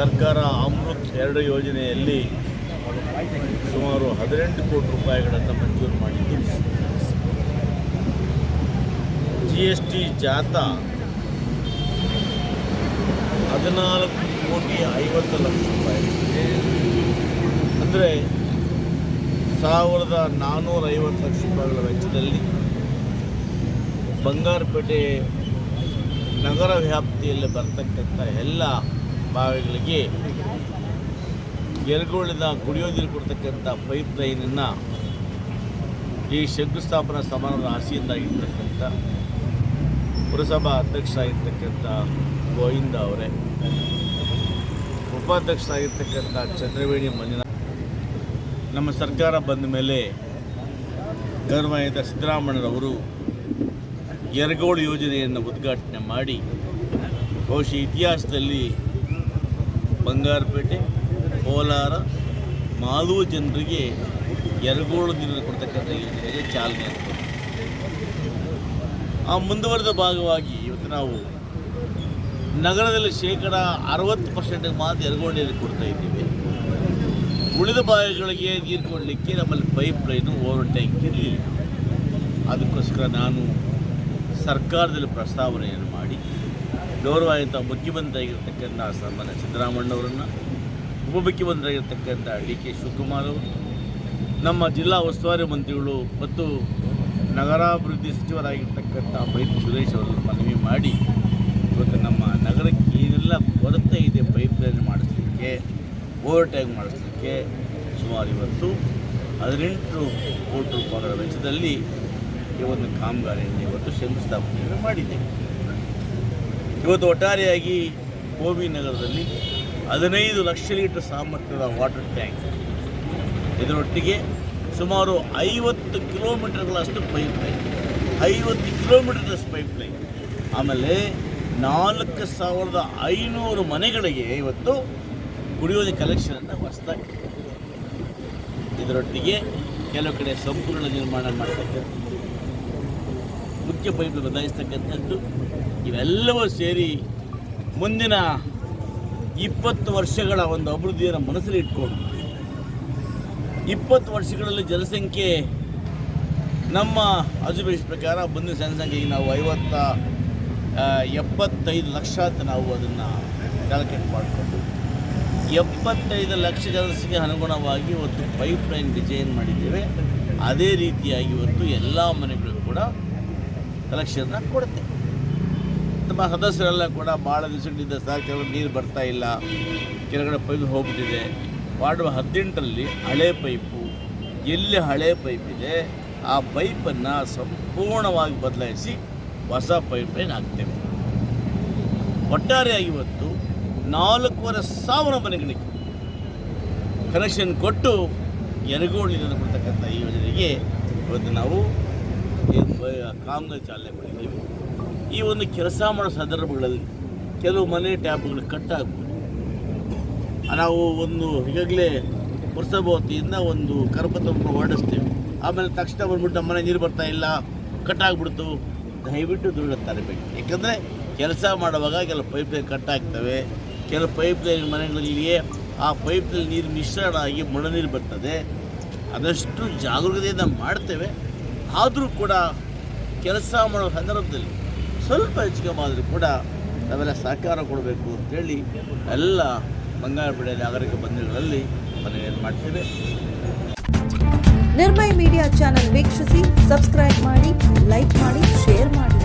ಎರಡು ಯೋಜನೆಯಲ್ಲಿ ಸುಮಾರು ಹದಿನೆಂಟು ಕೋಟಿ ರೂಪಾಯಿಗಳನ್ನು ಮಂಜೂರು ಮಾಡಿದ್ದು ಜಿ ಎಸ್ ಟಿ ಜಾಥಾ ಹದಿನಾಲ್ಕು ಕೋಟಿ ಐವತ್ತು ಲಕ್ಷ ರೂಪಾಯಿ. ಅಂದರೆ ಸಾವಿರದ ನಾನ್ನೂರ ಐವತ್ತು ಲಕ್ಷ ರೂಪಾಯಿಗಳ ವೆಚ್ಚದಲ್ಲಿ ಬಂಗಾರಪೇಟೆ ನಗರ ವ್ಯಾಪ್ತಿಯಲ್ಲಿ ಬರ್ತಕ್ಕಂಥ ಎಲ್ಲ ಬಾವಿಗಳಿಗೆ ಎಲ್ಗೊಳ್ಳದ ಕುಡಿಯೋ ನೀರು ಕೊಡ್ತಕ್ಕಂಥ ಪೈಪ್ ಲೈನನ್ನು ಈ ಶಂಕುಸ್ಥಾಪನಾ ಸಮಾರಂಭದ ಆಸೆಯಿಂದಾಗಿರ್ತಕ್ಕಂಥ ಪುರಸಭಾ ಅಧ್ಯಕ್ಷ ಆಗಿರ್ತಕ್ಕಂಥ ಗೋವಿಂದ ಅವರೇ ಉಪಾಧ್ಯಕ್ಷರಾಗಿರ್ತಕ್ಕಂಥ ಚಂದ್ರವೇಣಿ ಮಂಜುನಾಥ್. ನಮ್ಮ ಸರ್ಕಾರ ಬಂದ ಮೇಲೆ ಗೌರವಾನ್ವಿತ ಸಿದ್ದರಾಮಣ್ಣರವರು ಯರಗೋಳು ಯೋಜನೆಯನ್ನು ಉದ್ಘಾಟನೆ ಮಾಡಿ ಬಹುಶಃ ಇತಿಹಾಸದಲ್ಲಿ ಬಂಗಾರಪೇಟೆ, ಕೋಲಾರ, ಮಾಲೂರು ಜನರಿಗೆ ಎರಗೋಳು ನೀರನ್ನು ಕೊಡ್ತಕ್ಕಂಥ ಯೋಜನೆಗೆ ಚಾಲನೆ ಆಗ್ತದೆ. ಆ ಮುಂದುವರೆದ ಭಾಗವಾಗಿ ಇವತ್ತು ನಾವು ನಗರದಲ್ಲಿ ಶೇಕಡ ಅರವತ್ತು ಪರ್ಸೆಂಟ್ ಮಾತ್ರ ಎರಗೋಳು ನೀರು ಕೊಡ್ತಾ ಇದ್ದೀವಿ. ಉಳಿದ ಭಾಗಗಳಿಗೆ ನೀರು ಕೊಡಲಿಕ್ಕೆ ನಮ್ಮಲ್ಲಿ ಪೈಪ್ ಲೈನು ಓವರ್ ಟ್ಯಾಂಕ್ ಇರಲಿಲ್ಲ ಅದಕ್ಕೋಸ್ಕರ ನಾನು ಸರ್ಕಾರದಲ್ಲಿ ಪ್ರಸ್ತಾವನೆಯನ್ನು ಮಾಡಿ ಗೌರವಾನ್ವಿತ ಮುಖ್ಯಮಂತ್ರಿಯಾಗಿರ್ತಕ್ಕಂಥ ಸನ್ಮಾನ್ಯ ಸಿದ್ದರಾಮಣ್ಣವರನ್ನು ಉಪಮುಖ್ಯಮಂತ್ರಿಯಾಗಿರ್ತಕ್ಕಂಥ ಡಿ ಕೆ ಶಿವಕುಮಾರ್ ಅವರು, ನಮ್ಮ ಜಿಲ್ಲಾ ಉಸ್ತುವಾರಿ ಮಂತ್ರಿಗಳು ಮತ್ತು ನಗರಾಭಿವೃದ್ಧಿ ಸಚಿವರಾಗಿರ್ತಕ್ಕಂಥ ಮೈತ್ರಿ ಸುರೇಶ್ ಅವರನ್ನು ಮನವಿ ಮಾಡಿ ಇವತ್ತು ನಮ್ಮ ನಗರಕ್ಕೆ ಏನೆಲ್ಲ ಕೊರತೆ ಇದೆ ಪೈಪ್ ಲೈನ್ ಮಾಡಿಸ್ಲಿಕ್ಕೆ ಓವರ್ ಟ್ಯಾಂಕ್ ಮಾಡಿಸ್ಲಿಕ್ಕೆ ಸುಮಾರು ಇವತ್ತು ಹದಿನೆಂಟು ಕೋಟಿ ರೂಪಾಯಿಗಳ ವೆಚ್ಚದಲ್ಲಿ ಈ ಒಂದು ಕಾಮಗಾರಿಯನ್ನು ಇವತ್ತು ಶಂಕುಸ್ಥಾಪನೆಯನ್ನು ಮಾಡಿದ್ದೇವೆ. ಇವತ್ತು ಒಟ್ಟಾರೆಯಾಗಿ ಕೋವಿ ನಗರದಲ್ಲಿ ಹದಿನೈದು ಲಕ್ಷ ಲೀಟರ್ ಸಾಮರ್ಥ್ಯದ ವಾಟರ್ ಟ್ಯಾಂಕ್ ಇದರೊಟ್ಟಿಗೆ ಸುಮಾರು ಐವತ್ತು ಕಿಲೋಮೀಟರ್ಗಳಷ್ಟು ಪೈಪ್ ಲೈನ್ ಐವತ್ತು ಕಿಲೋಮೀಟರ್ಗಳಷ್ಟು ಪೈಪ್ ಲೈನ್ ಆಮೇಲೆ ನಾಲ್ಕು ಸಾವಿರದ ಐನೂರು ಮನೆಗಳಿಗೆ ಇವತ್ತು ಕುಡಿಯುವ ಕಲೆಕ್ಷನನ್ನು ಹೊಸದಾಗಿ ಇದರೊಟ್ಟಿಗೆ ಕೆಲವು ಕಡೆ ಸಂಪೂರ್ಣ ನಿರ್ಮಾಣ ಮಾಡತಕ್ಕಂಥದ್ದು ಮುಖ್ಯ ಪೈಪ್ಲು ಬದಲಾಯಿಸ್ತಕ್ಕಂಥದ್ದು ಇವೆಲ್ಲವೂ ಸೇರಿ ಮುಂದಿನ ಇಪ್ಪತ್ತು ವರ್ಷಗಳ ಒಂದು ಅಭಿವೃದ್ಧಿಯನ್ನು ಮನಸ್ಸಲ್ಲಿ ಇಟ್ಕೊಂಡು ಇಪ್ಪತ್ತು ವರ್ಷಗಳಲ್ಲಿ ಜನಸಂಖ್ಯೆ ನಮ್ಮ ಅಜುಬೇಷ್ ಪ್ರಕಾರ ಮುಂದಿನ ಜನಸಂಖ್ಯೆಗೆ ನಾವು ಐವತ್ತ ಎಪ್ಪತ್ತೈದು ಲಕ್ಷ ಅಂತ ನಾವು ಅದನ್ನು ಕ್ಯಾಲ್ಕುಲೇಟ್ ಮಾಡಿಕೊಂಡು ಎಪ್ಪತ್ತೈದು ಲಕ್ಷ ಜನಸಂಖ್ಯೆ ಅನುಗುಣವಾಗಿ ಒಂದು ಪೈಪ್ ಲೈನ್ ಡಿಸೈನ್ ಮಾಡಿದ್ದೇವೆ. ಅದೇ ರೀತಿಯಾಗಿ ಇವತ್ತು ಎಲ್ಲ ಮನೆಗಳು ಕೂಡ ಕಲೆಕ್ಷನ್ನ ಕೊಡುತ್ತೆ. ನಮ್ಮ ಸದಸ್ಯರೆಲ್ಲ ಕೂಡ ಭಾಳ ದಿವಸಗಳಿಂದ ಕೆಲವು ನೀರು ಬರ್ತಾ ಇಲ್ಲ. ಕೆಳಗಡೆ ಪೈಪ್ ಹೋಗ್ಬಿಟ್ಟಿದೆ. ವಾರ್ಡ್ ಹದಿನೆಂಟರಲ್ಲಿ ಹಳೆ ಪೈಪು, ಎಲ್ಲಿ ಹಳೆ ಪೈಪ್ ಇದೆ, ಆ ಪೈಪನ್ನು ಸಂಪೂರ್ಣವಾಗಿ ಬದಲಾಯಿಸಿ ಹೊಸ ಪೈಪೈನ್ ಹಾಕ್ತೇವೆ. ಒಟ್ಟಾರೆಯಾಗಿ ಇವತ್ತು ನಾಲ್ಕೂವರೆ ಸಾವಿರ ಮನೆಗಳಿಗೆ ಕನೆಕ್ಷನ್ ಕೊಟ್ಟು ಎರಗೋಳಿನ ಕೊಡ್ತಕ್ಕಂಥ ಈ ಯೋಜನೆಗೆ ಇವತ್ತು ನಾವು ಕಾಮಗಾರಿ ಚಾಲನೆ ಮಾಡಿದ್ದೀವಿ ಈ ಒಂದು ಕೆಲಸ ಮಾಡೋ ಸಂದರ್ಭಗಳಲ್ಲಿ ಕೆಲವು ಮನೆ ಟ್ಯಾಪ್ಗಳು ಕಟ್ಟಾಗ್ಬೋದು ನಾವು ಒಂದು ಈಗಾಗಲೇ ಪುರಸಭಾ ವತಿಯಿಂದ ಒಂದು ಕರಪತ್ರವನ್ನು ಹೊರಡಿಸ್ತೇವೆ. ಆಮೇಲೆ ತಕ್ಷಣ ಬಂದ್ಬಿಟ್ಟು ನಮ್ಮ ಮನೆ ನೀರು ಬರ್ತಾ ಇಲ್ಲ ಕಟ್ಟಾಗ್ಬಿಡ್ತು ದಯವಿಟ್ಟು ದೂರ ತರಬೇಕು ಯಾಕಂದರೆ ಕೆಲಸ ಮಾಡುವಾಗ ಕೆಲವು ಪೈಪ್ಲೈನ್ ಕಟ್ ಕಟ್ಟಾಗ್ತವೆ ಕೆಲವು ಪೈಪ್ಲೈನ್ ಮನೆಗಳಲ್ಲಿಯೇ ಆ ಪೈಪ್ನಲ್ಲಿ ನೀರು ಮಿಶ್ರಣ ಆಗಿ ಮಳೆ ನೀರು ಬರ್ತದೆ. ಅದಷ್ಟು ಜಾಗರೂಕತೆಯಿಂದ ಮಾಡ್ತೇವೆ. ಆದರೂ ಕೂಡ ಕೆಲಸ ಮಾಡೋ ಸಂದರ್ಭದಲ್ಲಿ ಸ್ವಲ್ಪ ಹೆಚ್ಚು ಕಮ್ಮಿ ಆದರೂ ಕೂಡ ನಾವೆಲ್ಲ ಸಹಕಾರ ಕೊಡಬೇಕು ಅಂತೇಳಿ ಎಲ್ಲ ಬಂಗಾರಪೇಟೆ ನಾಗರಿಕ ಬಂಧುಗಳಲ್ಲಿ ಮನವಿಯನ್ನು ಮಾಡ್ತೇವೆ. ನಿರ್ಮಯ ಮೀಡಿಯಾ ಚಾನೆಲ್ ವೀಕ್ಷಿಸಿ, ಸಬ್ಸ್ಕ್ರೈಬ್ ಮಾಡಿ, ಲೈಕ್ ಮಾಡಿ, ಶೇರ್ ಮಾಡಿ.